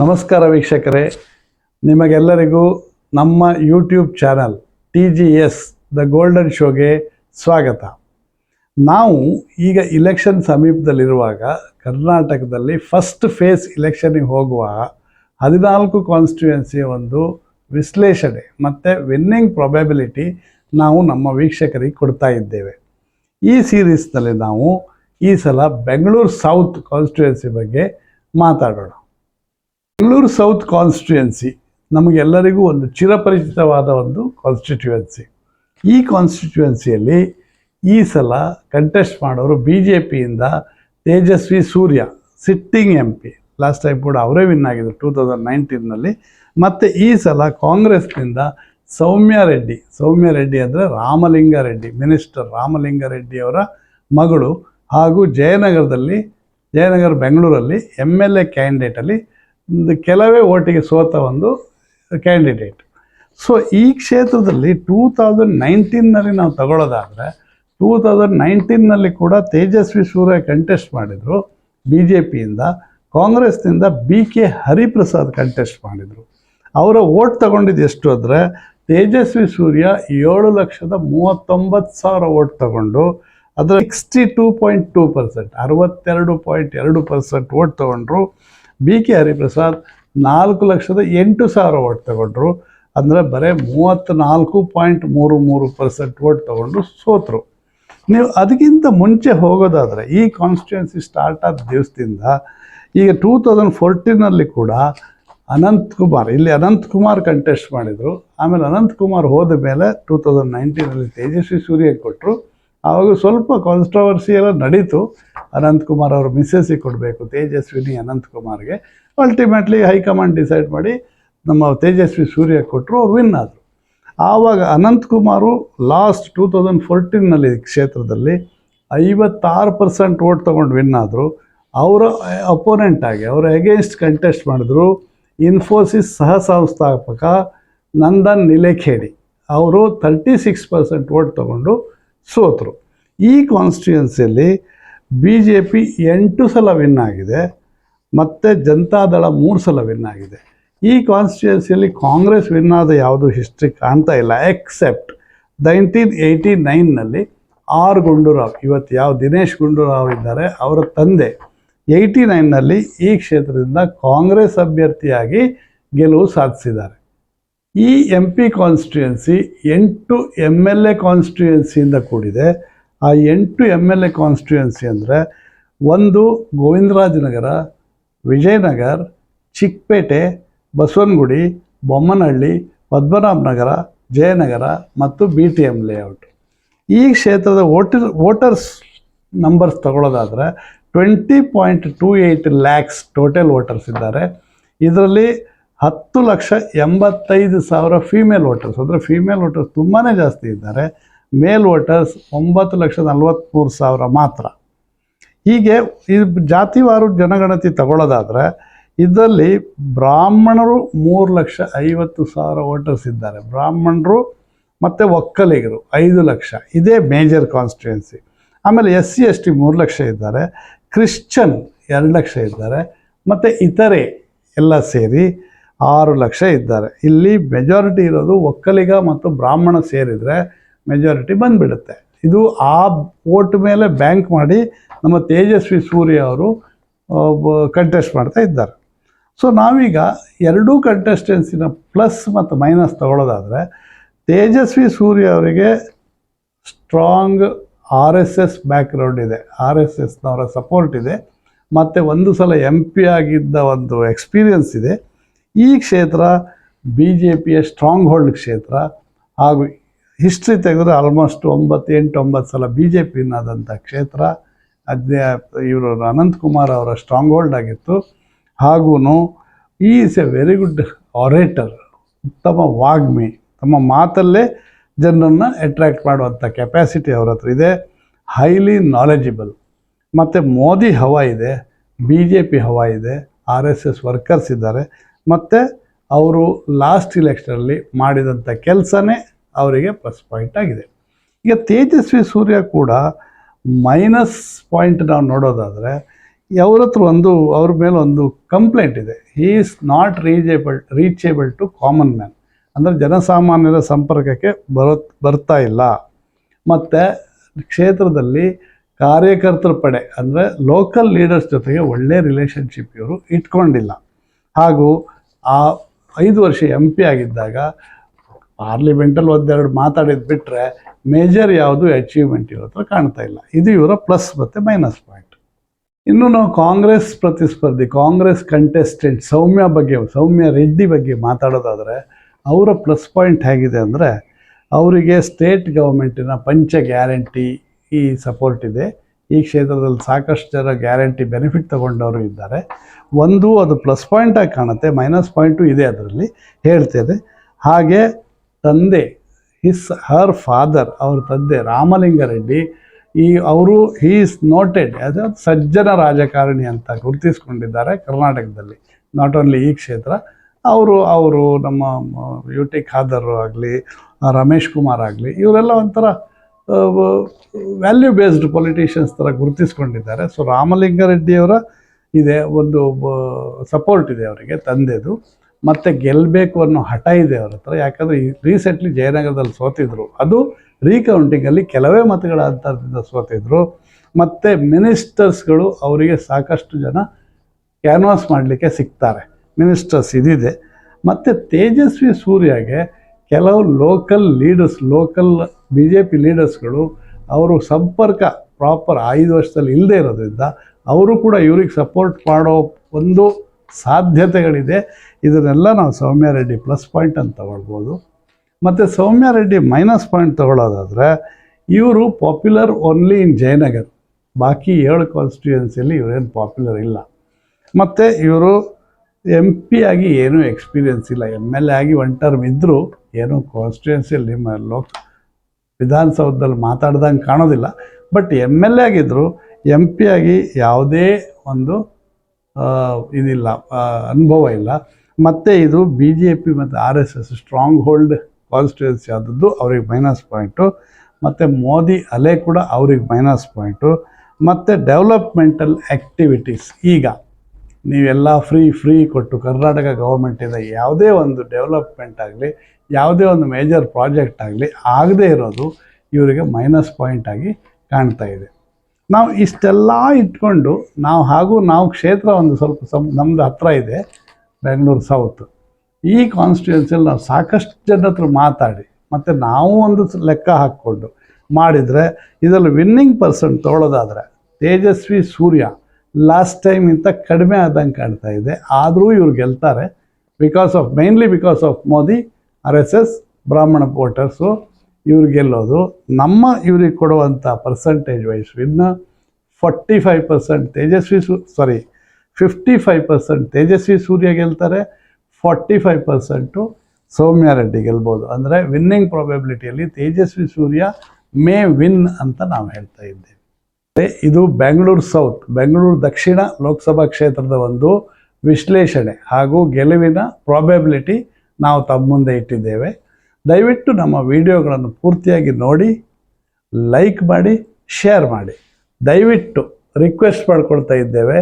ನಮಸ್ಕಾರ ವೀಕ್ಷಕರೇ. ನಿಮಗೆಲ್ಲರಿಗೂ ನಮ್ಮ YouTube channel T G S the golden ಶೋಗೆ ಸ್ವಾಗತ. ನಾವು ಈಗ ಇಲೆಕ್ಷನ್ ಸಮೀಪದಲ್ಲಿರುವಾಗ ಕರ್ನಾಟಕದಲ್ಲಿ ಫಸ್ಟ್ ಫೇಸ್ ಇಲೆಕ್ಷನಿಗೆ ಹೋಗುವ ಹದಿನಾಲ್ಕು ಕಾನ್ಸ್ಟಿಟ್ಯೂಯೆನ್ಸಿಯ ಒಂದು ವಿಶ್ಲೇಷಣೆ ಮತ್ತು ವಿನ್ನಿಂಗ್ ಪ್ರೊಬೆಬಿಲಿಟಿ ನಾವು ನಮ್ಮ ವೀಕ್ಷಕರಿಗೆ ಕೊಡ್ತಾ ಇದ್ದೇವೆ. ಈ ಸೀರೀಸ್ನಲ್ಲಿ ನಾವು ಈ ಸಲ ಬೆಂಗಳೂರು ಸೌತ್ ಕಾನ್ಸ್ಟಿಟ್ಯೂಯೆನ್ಸಿ ಬಗ್ಗೆ ಮಾತಾಡೋಣ. ಬೆಂಗಳೂರು ಸೌತ್ ಕಾನ್ಸ್ಟಿಟ್ಯೂಯೆನ್ಸಿ ನಮಗೆಲ್ಲರಿಗೂ ಒಂದು ಚಿರಪರಿಚಿತವಾದ ಒಂದು ಕಾನ್ಸ್ಟಿಟ್ಯೂಯೆನ್ಸಿ ಈ ಕಾನ್ಸ್ಟಿಟ್ಯೂಯೆನ್ಸಿಯಲ್ಲಿ ಈ ಸಲ ಕಂಟೆಸ್ಟ್ ಮಾಡೋರು B J ಪಿಯಿಂದ Tejasvi Surya sitting M P last time ಕೂಡ ಅವರೇ ವಿನ್ ಆಗಿದ್ರು ಟೂ ತೌಸಂಡ್ ನೈನ್ಟೀನಲ್ಲಿ ಮತ್ತು ಈ ಸಲ ಕಾಂಗ್ರೆಸ್ನಿಂದ ಸೌಮ್ಯ ರೆಡ್ಡಿ ಸೌಮ್ಯ ರೆಡ್ಡಿ ಅಂದರೆ ರಾಮಲಿಂಗ ರೆಡ್ಡಿ ಮಿನಿಸ್ಟರ್ ರಾಮಲಿಂಗ ರೆಡ್ಡಿ ಅವರ ಮಗಳು ಹಾಗೂ ಜಯನಗರದಲ್ಲಿ, ಜಯನಗರ ಬೆಂಗಳೂರಲ್ಲಿ ಎಂ ಎಲ್ ಎ ಕ್ಯಾಂಡಿಡೇಟಲ್ಲಿ ಕೆಲವೇ ಓಟಿಗೆ ಸೋತ ಒಂದು ಕ್ಯಾಂಡಿಡೇಟ್. ಸೊ ಈ ಕ್ಷೇತ್ರದಲ್ಲಿ ಟೂ ತೌಸಂಡ್ ನೈನ್ಟೀನ್ನಲ್ಲಿ ನಾವು ತಗೊಳ್ಳೋದಾದರೆ ಟೂ ತೌಸಂಡ್ ನೈನ್ಟೀನ್ನಲ್ಲಿ ಕೂಡ ತೇಜಸ್ವಿ ಸೂರ್ಯ ಕಂಟೆಸ್ಟ್ ಮಾಡಿದರು ಬಿ ಜೆ ಪಿಯಿಂದ ಕಾಂಗ್ರೆಸ್ನಿಂದ ಬಿ ಕೆ ಹರಿಪ್ರಸಾದ್ ಕಂಟೆಸ್ಟ್ ಮಾಡಿದರು. ಅವರ ಓಟ್ ತಗೊಂಡಿದ್ದು ಎಷ್ಟು ಅಂದರೆ, ತೇಜಸ್ವಿ ಸೂರ್ಯ ಏಳು ಲಕ್ಷದ ಮೂವತ್ತೊಂಬತ್ತು ಸಾವಿರ ಓಟ್ ತಗೊಂಡು ಅದರ sixty two point two percent ಅರವತ್ತೆರಡು ಪಾಯಿಂಟ್ ಎರಡು ಪರ್ಸೆಂಟ್ ಓಟ್ ತೊಗೊಂಡ್ರು. ಬಿ ಕೆ ಹರಿಪ್ರಸಾದ್ ನಾಲ್ಕು ಲಕ್ಷದ ಎಂಟು ಸಾವಿರ ಓಟ್ ತಗೊಂಡ್ರು. ಅಂದರೆ ಬರೀ ಮೂವತ್ತ್ನಾಲ್ಕು ಪಾಯಿಂಟ್ ಮೂರು ಮೂರು ಪರ್ಸೆಂಟ್ ಓಟ್ ತಗೊಂಡು ಸೋತರು. ನೀವು ಅದಕ್ಕಿಂತ ಮುಂಚೆ ಹೋಗೋದಾದರೆ ಈ ಕಾನ್ಸ್ಟಿಟ್ಯೂನ್ಸಿ ಸ್ಟಾರ್ಟ್ ಆದ ದಿವಸದಿಂದ ಈಗ ಟೂ ತೌಸಂಡ್ ಫೋರ್ಟೀನಲ್ಲಿ ಕೂಡ ಅನಂತ್ ಕುಮಾರ್, ಇಲ್ಲಿ ಅನಂತ್ ಕುಮಾರ್ ಕಂಟೆಸ್ಟ್ ಮಾಡಿದರು. ಆಮೇಲೆ ಅನಂತ್ ಕುಮಾರ್ ಹೋದ ಮೇಲೆ ಟೂ ತೌಸಂಡ್ ನೈನ್ಟೀನಲ್ಲಿ ತೇಜಸ್ವಿ ಸೂರ್ಯ ಕೊಟ್ಟರು ಆವಾಗ ಸ್ವಲ್ಪ ಕಾನ್ಸ್ಟ್ರವರ್ಸಿ ಎಲ್ಲ ನಡೀತು. ಅನಂತ್ ಕುಮಾರ್ ಮಿಸ್ಸೆಸ್ಸಿಗೆ ಕೊಡಬೇಕು ತೇಜಸ್ವಿನಿ ಅನಂತ್ ಕುಮಾರ್ಗೆ ಅಲ್ಟಿಮೇಟ್ಲಿ ಹೈಕಮಾಂಡ್ ಡಿಸೈಡ್ ಮಾಡಿ ನಮ್ಮ ತೇಜಸ್ವಿ ಸೂರ್ಯ ಕೊಟ್ಟರು, ಅವ್ರು ವಿನ್ ಆದರು. ಆವಾಗ Ananth Kumar last two thousand ಫೋರ್ಟೀನಲ್ಲಿ ಕ್ಷೇತ್ರದಲ್ಲಿ ಐವತ್ತಾರು ಪರ್ಸೆಂಟ್ ಓಟ್ ತೊಗೊಂಡು ವಿನ್ ಆದರು. ಅವರ ಅಪೋನೆಂಟ್ ಆಗಿ, ಅವರ ಅಗೇನ್ಸ್ಟ್ ಕಂಟೆಸ್ಟ್ ಮಾಡಿದ್ರು. ಇನ್ಫೋಸಿಸ್ ಸಹ ಸಂಸ್ಥಾಪಕ ನಂದನ್ ನಿಲೇಖೇಡಿ, ಅವರು ತರ್ಟಿ ಸಿಕ್ಸ್ ಪರ್ಸೆಂಟ್ ಓಟ್ ತೊಗೊಂಡು ಸೋತರು. ಈ ಕಾನ್ಸ್ಟಿಟ್ಯೂನ್ಸಿಯಲ್ಲಿ ಬಿ ಜೆ ಪಿ ಎಂಟು ಸಲ ವಿನ್ ಆಗಿದೆ, ಮತ್ತು ಜನತಾದಳ ಮೂರು ಸಲ ವಿನ್ ಆಗಿದೆ. ಈ ಕಾನ್ಸ್ಟಿಟ್ಯೂನ್ಸಿಯಲ್ಲಿ ಕಾಂಗ್ರೆಸ್ ವಿನ್ ಆದ ಯಾವುದು ಹಿಸ್ಟ್ರಿ ಕಾಣ್ತಾ ಇಲ್ಲ ಎಕ್ಸೆಪ್ಟ್ ನೈನ್ಟೀನ್ ಏಯ್ಟಿ ನೈನ್ನಲ್ಲಿ ಆರ್ ಗುಂಡೂರಾವ್, ಇವತ್ತು ಯಾವ ದಿನೇಶ್ ಗುಂಡೂರಾವ್ ಇದ್ದಾರೆ, ಅವರ ತಂದೆ. ಏಯ್ಟಿ ನೈನ್ನಲ್ಲಿ ಈ ಕ್ಷೇತ್ರದಿಂದ ಕಾಂಗ್ರೆಸ್ ಅಭ್ಯರ್ಥಿಯಾಗಿ ಗೆಲುವು ಸಾಧಿಸಿದ್ದಾರೆ. ಈ ಎಂ ಪಿ ಕಾನ್ಸ್ಟಿಟ್ಯುಯೆನ್ಸಿ ಎಂಟು ಎಂ ಎಲ್ ಎ ಕಾನ್ಸ್ಟಿಟ್ಯೂಯನ್ಸಿಯಿಂದ ಕೂಡಿದೆ. ಆ ಎಂಟು ಎಂ ಎಲ್ ಎ ಕಾನ್ಸ್ಟಿಟ್ಯುಯೆನ್ಸಿ ಅಂದರೆ ಒಂದು ಗೋವಿಂದರಾಜನಗರ, ವಿಜಯನಗರ್, ಚಿಕ್ಕಪೇಟೆ, ಬಸವನಗುಡಿ, ಬೊಮ್ಮನಹಳ್ಳಿ, ಪದ್ಮನಾಭನಗರ, ಜಯನಗರ ಮತ್ತು ಬಿ ಟಿ ಎಂ ಲೇಔಟ್ ಈ ಕ್ಷೇತ್ರದ voter voters numbers ತಗೊಳ್ಳೋದಾದರೆ twenty point two eight lakhs total voters ಇದ್ದಾರೆ. ಇದರಲ್ಲಿ ಹತ್ತು ಲಕ್ಷ ಎಂಬತ್ತೈದು ಸಾವಿರ ಫೀಮೇಲ್ ವೋಟರ್ಸ್ ಅಂದರೆ ಫೀಮೇಲ್ ವೋಟರ್ಸ್ ತುಂಬಾ ಜಾಸ್ತಿ ಇದ್ದಾರೆ. ಮೇಲ್ ವೋಟರ್ಸ್ ಒಂಬತ್ತು ಲಕ್ಷ ನಲ್ವತ್ತ್ಮೂರು ಸಾವಿರ ಮಾತ್ರ. ಹೀಗೆ ಇದು ಜಾತಿವಾರು ಜನಗಣತಿ ತಗೊಳ್ಳೋದಾದರೆ ಇದರಲ್ಲಿ ಬ್ರಾಹ್ಮಣರು ಮೂರು ಲಕ್ಷ ಐವತ್ತು ಸಾವಿರ ವೋಟರ್ಸ್ ಇದ್ದಾರೆ. ಬ್ರಾಹ್ಮಣರು ಮತ್ತು ಒಕ್ಕಲಿಗರು ಐದು ಲಕ್ಷ. ಇದೇ ಮೇಜರ್ ಕಾನ್ಸ್ಟಿಟ್ಯೂನ್ಸಿ ಆಮೇಲೆ ಎಸ್ ಸಿ ಎಸ್ ಟಿ ಮೂರು ಲಕ್ಷ ಇದ್ದಾರೆ. ಕ್ರಿಶ್ಚನ್ ಎರಡು ಲಕ್ಷ ಇದ್ದಾರೆ. ಮತ್ತು ಇತರೆ ಎಲ್ಲ ಸೇರಿ ಆರು ಲಕ್ಷ ಇದ್ದಾರೆ. ಇಲ್ಲಿ ಮೆಜಾರಿಟಿ ಇರೋದು ಒಕ್ಕಲಿಗ ಮತ್ತು ಬ್ರಾಹ್ಮಣ ಸೇರಿದರೆ ಮೆಜಾರಿಟಿ ಬಂದುಬಿಡುತ್ತೆ. ಇದು ಆ ಓಟ್ ಮೇಲೆ ಬ್ಯಾಂಕ್ ಮಾಡಿ ನಮ್ಮ ತೇಜಸ್ವಿ ಸೂರ್ಯ ಅವರು ಕಂಟೆಸ್ಟ್ ಮಾಡ್ತಾ ಇದ್ದಾರೆ. ಸೊ ನಾವೀಗ ಎರಡೂ ಕಂಟೆಸ್ಟೆನ್ಸಿನ ಪ್ಲಸ್ ಮತ್ತು ಮೈನಸ್ ತಗೊಳ್ಳೋದಾದರೆ ತೇಜಸ್ವಿ ಸೂರ್ಯ ಅವರಿಗೆ strong R S S background ಇದೆ. ಆರ್ ಎಸ್ ಎಸ್ನವರ ಸಪೋರ್ಟ್ ಇದೆ. ಮತ್ತು ಒಂದು ಸಲ ಎಂ ಪಿ ಆಗಿದ್ದ ಒಂದು ಎಕ್ಸ್ಪೀರಿಯನ್ಸ್ ಇದೆ. ಈ ಕ್ಷೇತ್ರ ಬಿ ಜೆ ಪಿಯ ಸ್ಟ್ರಾಂಗ್ ಹೋಲ್ಡ್ ಕ್ಷೇತ್ರ ಹಾಗೂ ಹಿಸ್ಟ್ರಿ ತೆಗೆದ್ರೆ ಆಲ್ಮೋಸ್ಟ್ ಒಂಬತ್ತು ಎಂಟು ಒಂಬತ್ತು ಸಲ ಬಿ ಜೆ ಪಿನಾದಂಥ ಕ್ಷೇತ್ರ ಅದೇ ಇವರು ಅನಂತಕುಮಾರ್ ಅವರ ಸ್ಟ್ರಾಂಗ್ ಹೋಲ್ಡ್ ಆಗಿತ್ತು. ಹಾಗೂ ಈ is a very good orator, ಉತ್ತಮ ವಾಗ್ಮಿ, ತಮ್ಮ ಮಾತಲ್ಲೇ ಜನರನ್ನು ಅಟ್ರ್ಯಾಕ್ಟ್ ಮಾಡುವಂಥ ಕೆಪ್ಯಾಸಿಟಿ ಅವ್ರ ಹತ್ರ ಇದೆ, ಹೈಲಿ ನಾಲೆಜಿಬಲ್. ಮತ್ತು ಮೋದಿ ಹವಾ ಇದೆ ಬಿ ಜೆ ಪಿ ಹವಾ ಇದೆ, ಆರ್ ಎಸ್ ಎಸ್ ವರ್ಕರ್ಸ್ ಇದ್ದಾರೆ ಮತ್ತು ಅವರು ಲಾಸ್ಟ್ ಇಲೆಕ್ಷನಲ್ಲಿ ಮಾಡಿದಂಥ ಕೆಲಸನೇ ಅವರಿಗೆ ಪ್ಲಸ್ ಪಾಯಿಂಟ್ ಆಗಿದೆ. ಈಗ ತೇಜಸ್ವಿ ಸೂರ್ಯ ಕೂಡ ಮೈನಸ್ ಪಾಯಿಂಟ್ ನಾವು ನೋಡೋದಾದರೆ ಅವ್ರ ಹತ್ರ ಒಂದು, ಅವ್ರ ಮೇಲೆ ಒಂದು ಕಂಪ್ಲೇಂಟ್ ಇದೆ. He is not reachable reachable to common man ಅಂದರೆ ಜನಸಾಮಾನ್ಯರ ಸಂಪರ್ಕಕ್ಕೆ ಬರೋ ಬರ್ತಾ ಇಲ್ಲ. ಮತ್ತು ಕ್ಷೇತ್ರದಲ್ಲಿ ಕಾರ್ಯಕರ್ತರ ಪಡೆ, ಅಂದರೆ ಲೋಕಲ್ ಲೀಡರ್ಸ್ ಜೊತೆಗೆ ಒಳ್ಳೆಯ ರಿಲೇಷನ್ಶಿಪ್ ಇವರು ಇಟ್ಕೊಂಡಿಲ್ಲ. ಹಾಗೂ ಆ ಐದು ವರ್ಷ ಎಂ ಪಿ ಆಗಿದ್ದಾಗ ಪಾರ್ಲಿಮೆಂಟಲ್ಲಿ ಒಂದೆರಡು ಮಾತಾಡಿದ್ದು ಬಿಟ್ಟರೆ ಮೇಜರ್ ಯಾವುದು ಅಚೀವ್ಮೆಂಟ್ ಇರೋ ಹತ್ರ ಕಾಣ್ತಾ ಇಲ್ಲ. ಇದು ಇವರ ಪ್ಲಸ್ ಮತ್ತು ಮೈನಸ್ ಪಾಯಿಂಟ್ ಇನ್ನು ನಾವು ಕಾಂಗ್ರೆಸ್ ಪ್ರತಿಸ್ಪರ್ಧಿ, ಕಾಂಗ್ರೆಸ್ ಕಂಟೆಸ್ಟೆಂಟ್ ಸೌಮ್ಯ ಬಗ್ಗೆ, ಸೌಮ್ಯ ರೆಡ್ಡಿ ಬಗ್ಗೆ ಮಾತಾಡೋದಾದರೆ ಅವರ ಪ್ಲಸ್ ಪಾಯಿಂಟ್ ಹೇಗಿದೆ ಅಂದರೆ ಅವರಿಗೆ ಸ್ಟೇಟ್ ಗೌರ್ಮೆಂಟಿನ ಪಂಚ ಗ್ಯಾರಂಟಿ ಈ ಸಪೋರ್ಟ್ ಇದೆ. ಈ ಕ್ಷೇತ್ರದಲ್ಲಿ ಸಾಕಷ್ಟು ಜನ ಗ್ಯಾರಂಟಿ ಬೆನಿಫಿಟ್ ತಗೊಂಡವರು ಇದ್ದಾರೆ. ಒಂದು ಅದು ಪ್ಲಸ್ ಪಾಯಿಂಟಾಗಿ ಕಾಣುತ್ತೆ ಮೈನಸ್ ಪಾಯಿಂಟು ಇದೆ ಅದರಲ್ಲಿ ಹೇಳ್ತೇನೆ. ಹಾಗೆ ತಂದೆ ಹಿಸ್ ಹರ್ ಫಾದರ್ ಅವ್ರ ತಂದೆ ರಾಮಲಿಂಗರೆಡ್ಡಿ, ಈ ಅವರು he is noted as a ಸಜ್ಜನ ರಾಜಕಾರಣಿ ಅಂತ ಗುರುತಿಸ್ಕೊಂಡಿದ್ದಾರೆ ಕರ್ನಾಟಕದಲ್ಲಿ ನಾಟ್ ಓನ್ಲಿ ಈ ಕ್ಷೇತ್ರ. ಅವರು ಅವರು ನಮ್ಮ ಯು ಟಿ ಖಾದರ್ ಆಗಲಿ ರಮೇಶ್ ಕುಮಾರ್ ಆಗಲಿ, ಇವರೆಲ್ಲ ಒಂಥರ ವ್ಯಾಲ್ಯೂ ಬೇಸ್ಡ್ ಪೊಲಿಟಿಷಿಯನ್ಸ್ ಥರ ಗುರುತಿಸ್ಕೊಂಡಿದ್ದಾರೆ. ಸೊ ರಾಮಲಿಂಗಾರೆಡ್ಡಿಯವರ ಇದೆ, ಒಂದು ಸಪೋರ್ಟ್ ಇದೆ ಅವರಿಗೆ, ತಂದೆದು. ಮತ್ತು ಗೆಲ್ಲಬೇಕು ಅನ್ನೋ ಹಠ ಇದೆ ಅವ್ರ ಹತ್ರ. ಯಾಕಂದರೆ ರೀಸೆಂಟ್ಲಿ ಜಯನಗರದಲ್ಲಿ ಸೋತಿದ್ರು. ಅದು ರೀಕೌಂಟಿಂಗಲ್ಲಿ ಕೆಲವೇ ಮತಗಳ ಅಂತರದಿಂದ ಸೋತಿದ್ರು. ಮತ್ತು ಮಿನಿಸ್ಟರ್ಸ್ಗಳು ಅವರಿಗೆ ಸಾಕಷ್ಟು ಜನ ಕ್ಯಾನ್ವಾಸ್ ಮಾಡಲಿಕ್ಕೆ ಸಿಗ್ತಾರೆ. ಮಿನಿಸ್ಟರ್ಸ್ ಇದಿದೆ. ಮತ್ತು ತೇಜಸ್ವಿ ಸೂರ್ಯಗೆ ಕೆಲವು local leaders local B J P ಲೀಡರ್ಸ್ಗಳು ಅವರು ಸಂಪರ್ಕ ಪ್ರಾಪರ್ ಐದು ವರ್ಷದಲ್ಲಿ ಇಲ್ಲದೆ ಇರೋದ್ರಿಂದ ಅವರು ಕೂಡ ಇವ್ರಿಗೆ ಸಪೋರ್ಟ್ ಮಾಡೋ ಒಂದು ಸಾಧ್ಯತೆಗಳಿದೆ. ಇದನ್ನೆಲ್ಲ ನಾವು ಸೌಮ್ಯ ರೆಡ್ಡಿ ಪ್ಲಸ್ ಪಾಯಿಂಟ್ ಅಂತ ತಗೊಳ್ಬೋದು. ಮತ್ತು ಸೌಮ್ಯ ರೆಡ್ಡಿ ಮೈನಸ್ ಪಾಯಿಂಟ್ ತಗೊಳ್ಳೋದಾದರೆ ಇವರು ಪಾಪ್ಯುಲರ್ ಓನ್ಲಿ ಇನ್ ಜಯನಗರ್ ಬಾಕಿ ಏಳು ಕಾನ್ಸ್ಟಿಟ್ಯೂಯನ್ಸಿಯಲ್ಲಿ ಇವರೇನು ಪಾಪ್ಯುಲರ್ ಇಲ್ಲ. ಮತ್ತು ಇವರು ಎಂ ಪಿ ಆಗಿ ಏನೂ ಎಕ್ಸ್ಪೀರಿಯನ್ಸ್ ಇಲ್ಲ. ಎಂ ಎಲ್ ಎ ಆಗಿ ಒನ್ ಟರ್ಮ್ ಇದ್ದರೂ ಏನೂ ಕಾನ್ಸ್ಟಿಟ್ಯೂನ್ಸಿಯಲ್ಲಿ ನಿಮ್ಮ ಲೋಕ್, ವಿಧಾನಸೌಧದಲ್ಲಿ ಮಾತಾಡ್ದಂಗೆ ಕಾಣೋದಿಲ್ಲ. ಬಟ್ ಎಂ ಎಲ್ ಎ ಆಗಿದ್ದರು ಎಂ ಪಿ ಆಗಿ ಯಾವುದೇ ಒಂದು ಇದಿಲ್ಲ ಅನುಭವ ಇಲ್ಲ. ಮತ್ತು ಇದು ಬಿ ಜೆ ಪಿ ಮತ್ತು R S S strong hold constituency ಆದದ್ದು ಅವ್ರಿಗೆ ಮೈನಸ್ ಪಾಯಿಂಟು ಮತ್ತು ಮೋದಿ ಅಲೆ ಕೂಡ ಅವ್ರಿಗೆ ಮೈನಸ್ ಪಾಯಿಂಟು ಮತ್ತು ಡೆವಲಪ್ಮೆಂಟಲ್ ಆ್ಯಕ್ಟಿವಿಟೀಸ್ ಈಗ ನೀವೆಲ್ಲ ಫ್ರೀ ಫ್ರೀ ಕೊಟ್ಟು ಕರ್ನಾಟಕ ಗೌರ್ಮೆಂಟಿಂದ ಯಾವುದೇ ಒಂದು ಡೆವಲಪ್ಮೆಂಟ್ ಆಗಲಿ ಯಾವುದೇ ಒಂದು ಮೇಜರ್ ಪ್ರಾಜೆಕ್ಟ್ ಆಗಲಿ ಆಗದೇ ಇರೋದು ಇವರಿಗೆ ಮೈನಸ್ ಪಾಯಿಂಟ್ ಆಗಿ ಕಾಣ್ತಾ ಇದೆ. ನಾವು ಇಷ್ಟೆಲ್ಲ ಇಟ್ಕೊಂಡು ನಾವು ಹಾಗೂ ನಾವು ಕ್ಷೇತ್ರ ಒಂದು ಸ್ವಲ್ಪ ಸಮ ನಮ್ಮದು ಹತ್ರ ಇದೆ ಬೆಂಗಳೂರು ಸೌತ್ ಈ ಕಾನ್ಸ್ಟಿಟ್ಯೂನ್ಸಿಯಲ್ಲಿ ನಾವು ಸಾಕಷ್ಟು ಜನ ಹತ್ರ ಮಾತಾಡಿ, ಮತ್ತು ನಾವು ಒಂದು ಲೆಕ್ಕ ಹಾಕ್ಕೊಂಡು ಮಾಡಿದರೆ ಇದರಲ್ಲಿ ವಿನ್ನಿಂಗ್ ಪರ್ಸನ್ ತೊಗೊಳ್ಳೋದಾದರೆ ತೇಜಸ್ವಿ ಸೂರ್ಯ ಲಾಸ್ಟ್ ಟೈಮ್ ಕಡಿಮೆ ಆದಂಗೆ ಕಾಣ್ತಾ ಇದೆ. ಆದರೂ ಇವ್ರು ಗೆಲ್ತಾರೆ because of mainly because of Modi R S S, ಬ್ರಾಹ್ಮಣ ವೋಟರ್ಸು, ಇವ್ರು ಗೆಲ್ಲೋದು. ನಮ್ಮ ಇವ್ರಿಗೆ ಕೊಡುವಂಥ ಪರ್ಸಂಟೇಜ್ ವೈಸ್ ಇನ್ನು ಫಾರ್ಟಿ ಫೈವ್ ಪರ್ಸೆಂಟ್ ತೇಜಸ್ವಿ ಸೂ sorry fifty five percent Tejasvi Surya ಗೆಲ್ತಾರೆ forty five percent Sowmya Reddy ಗೆಲ್ಬೋದು. ಅಂದರೆ ವಿನ್ನಿಂಗ್ ಪ್ರಾಬಬಿಲಿಟಿಯಲ್ಲಿ ತೇಜಸ್ವಿ ಸೂರ್ಯ ಮೇ ವಿನ್ ಅಂತ ನಾವು ಹೇಳ್ತಾ ಇದ್ದೇವೆ. ಇದು ಬೆಂಗಳೂರು ಸೌತ್ ಬೆಂಗಳೂರು ದಕ್ಷಿಣ ಲೋಕಸಭಾ ಕ್ಷೇತ್ರದ ಒಂದು ವಿಶ್ಲೇಷಣೆ ಹಾಗೂ ಗೆಲುವಿನ ಪ್ರಾಬಬಿಲಿಟಿ ನಾವು ತಮ್ಮ ಮುಂದೆ ಇಟ್ಟಿದ್ದೇವೆ. ದಯವಿಟ್ಟು ನಮ್ಮ ವಿಡಿಯೋಗಳನ್ನು ಪೂರ್ತಿಯಾಗಿ ನೋಡಿ, ಲೈಕ್ ಮಾಡಿ, ಶೇರ್ ಮಾಡಿ. ದಯವಿಟ್ಟು ರಿಕ್ವೆಸ್ಟ್ ಮಾಡ್ಕೊಳ್ತಾ ಇದ್ದೇವೆ.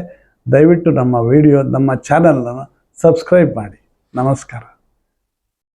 ದಯವಿಟ್ಟು ನಮ್ಮ ವಿಡಿಯೋ, ನಮ್ಮ ಚಾನಲನ್ನು ಸಬ್ಸ್ಕ್ರೈಬ್ ಮಾಡಿ. ನಮಸ್ಕಾರ.